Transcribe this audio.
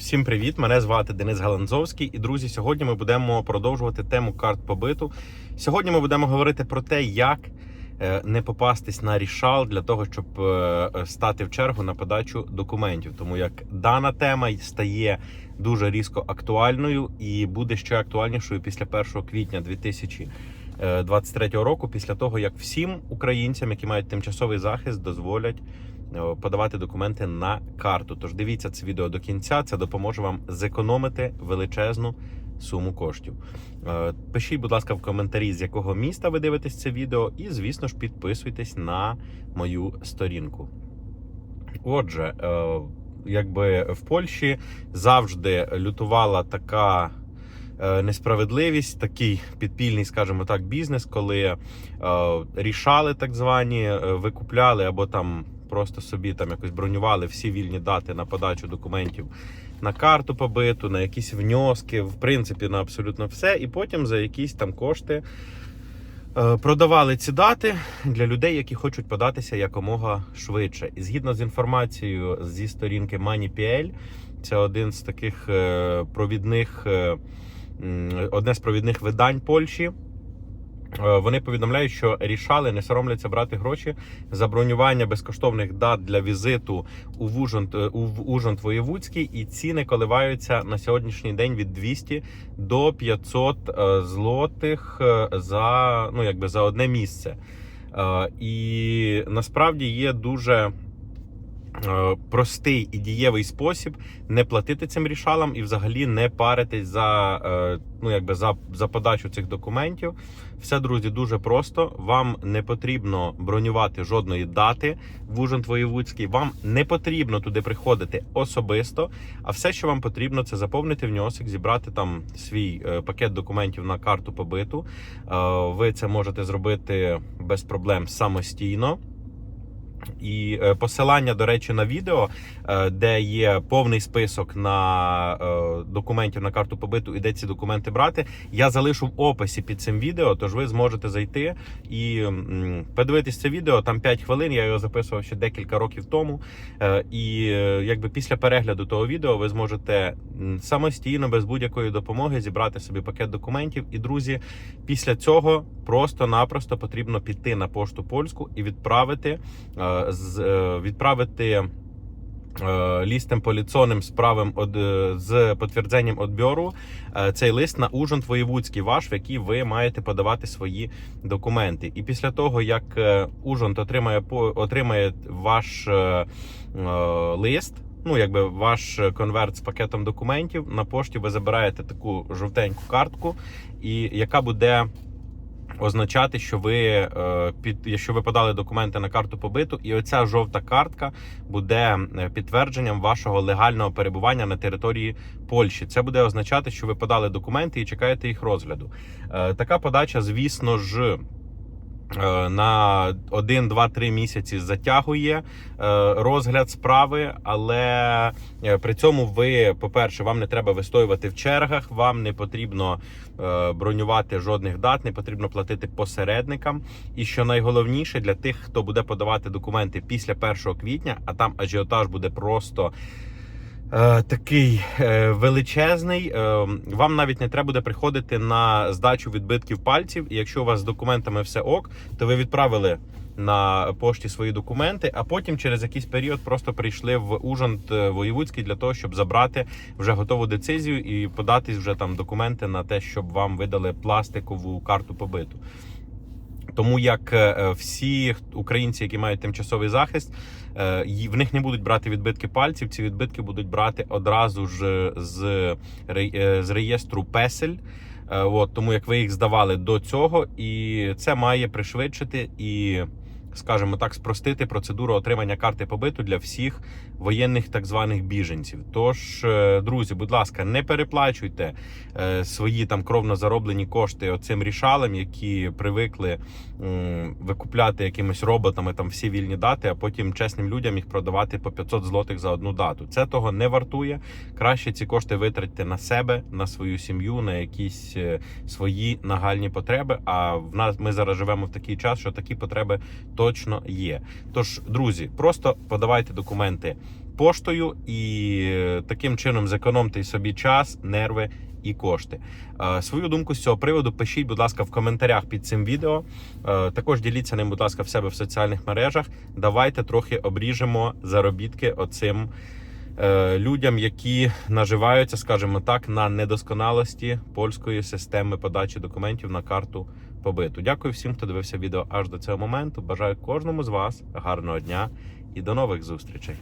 Всім привіт! Мене звати Денис Галанзовський. І друзі, сьогодні ми будемо продовжувати тему карт побиту. Сьогодні ми будемо говорити про те, як е, не попастись на рішал для того, щоб е, стати в чергу на подачу документів. Тому як дана тема стає дуже різко актуальною і буде ще актуальнішою після 1 квітня 2023 року, після того як всім українцям, які мають тимчасовий захист, дозволять е, подавати документи на карту. Тож дивіться це відео до кінця. Це допоможе вам зекономити величезну суму коштів. Е, Пишіть, будь ласка, в коментарі, з якого міста ви дивитесь це відео, і звісно ж підписуйтесь на мою сторінку. Отже, е, якби в Польщі завжди лютувала така. е, Несправедливість, такий підпільний, скажімо так, бізнес, коли е, рішали так звані, е, викупляли або там просто собі там якось бронювали всі вільні дати на подачу документів на карту побиту, на якісь вньоски, в принципі, на абсолютно все. І потім за якісь там кошти е, продавали ці дати для людей, які хочуть податися якомога швидше. І згідно з інформацією зі сторінки MoneyPL, це один з таких е, провідних, е, одне з провідних видань Польщі. Е, Вони повідомляють, що рішали не соромляться брати гроші за бронювання безкоштовних дат для візиту у Вужонт, е, у Ужонт Воєвудський, і ціни коливаються на сьогоднішній день від 200 до 500 е, злотих за ну якби за одне місце. І насправді є дуже простий і дієвий спосіб не платити цим рішалам і взагалі не паритись за, е, ну, якби за, за подачу цих документів. Все, друзі, дуже просто. Вам не потрібно бронювати жодної дати в Ужин Воєвудський. Вам не потрібно туди приходити особисто. А все, що вам потрібно, це заповнити внесок, зібрати там свій е, пакет документів на карту побиту. Е, ви це можете зробити без проблем самостійно. І е, посилання, до речі, на відео, е, де є повний список на е, документів на карту побиту і де ці документи брати, я залишу в описі під цим відео. Тож ви зможете зайти і подивитись це відео. Там 5 хвилин. Я його записував ще декілька років тому. І якби після перегляду того відео ви зможете самостійно, без будь-якої допомоги, зібрати собі пакет документів. І друзі, після цього просто-напросто потрібно піти на пошту польську і відправити відправити. е, Лістом поліцонним з правим е, з підтвердженням одбору е, цей лист на ужин воєвудський ваш, в який ви маєте подавати свої документи. І після того, як е, ужин отримає отримає ваш е, е, лист, ну якби ваш конверт з пакетом документів, на пошті ви забираєте таку жовтеньку картку, і яка буде означати, що ви е, під якщо ви подали документи на карту побиту, і оця жовта картка буде е, підтвердженням вашого легального перебування на території Польщі. Це буде означати, що ви подали документи і чекаєте їх розгляду. Е, Така подача, звісно ж. Е, На 1, 2, 3 місяці затягує е, розгляд справи, але е, при цьому ви, по-перше, вам не треба вистоювати в чергах, вам не потрібно бронювати жодних дат, не потрібно платити посередникам. І що найголовніше для тих, хто буде подавати документи після 1 квітня, а там ажіотаж буде просто. Е, Такий е, величезний. Е, Вам навіть не треба буде приходити на здачу відбитків пальців. І якщо у вас з документами все ок, то ви відправили на пошті свої документи, а потім через якийсь період просто прийшли в Ужант е, Воєвудський для того, щоб забрати вже готову децизію і подати вже там документи на те, щоб вам видали пластикову карту побиту. Тому як е, всі українці, які мають тимчасовий захист, е, в них не будуть брати відбитки пальців. Ці відбитки будуть брати одразу ж з, е, з реєстру песель. Е, От тому як ви їх здавали до цього, і це має пришвидшити і, скажімо так, спростити процедуру отримання карти побиту для всіх воєнних так званих біженців. Тож, е, друзі, будь ласка, не переплачуйте е, свої там кровно зароблені кошти оцим рішалам, які привикли викупляти якимись роботами там всі вільні дати, а потім чесним людям їх продавати по 500 злотих за одну дату. Це того не вартує. Краще ці кошти витратьте на себе, на свою сім'ю, на якісь е, свої нагальні потреби. А в нас ми зараз живемо в такий час, що такі потреби точно є. Тож, друзі, просто подавайте документи поштою і е, таким чином зекономте собі час, нерви і кошти. Е, Свою думку з цього приводу пишіть, будь ласка, в коментарях під цим відео. Е, Також діліться ним, будь ласка, в себе в соціальних мережах. Давайте трохи обріжемо заробітки оцим людям, які наживаються, скажімо так, на недосконалості польської системи подачі документів на карту побиту. Дякую всім, хто дивився відео аж до цього моменту. Бажаю кожному з вас гарного дня і до нових зустрічей.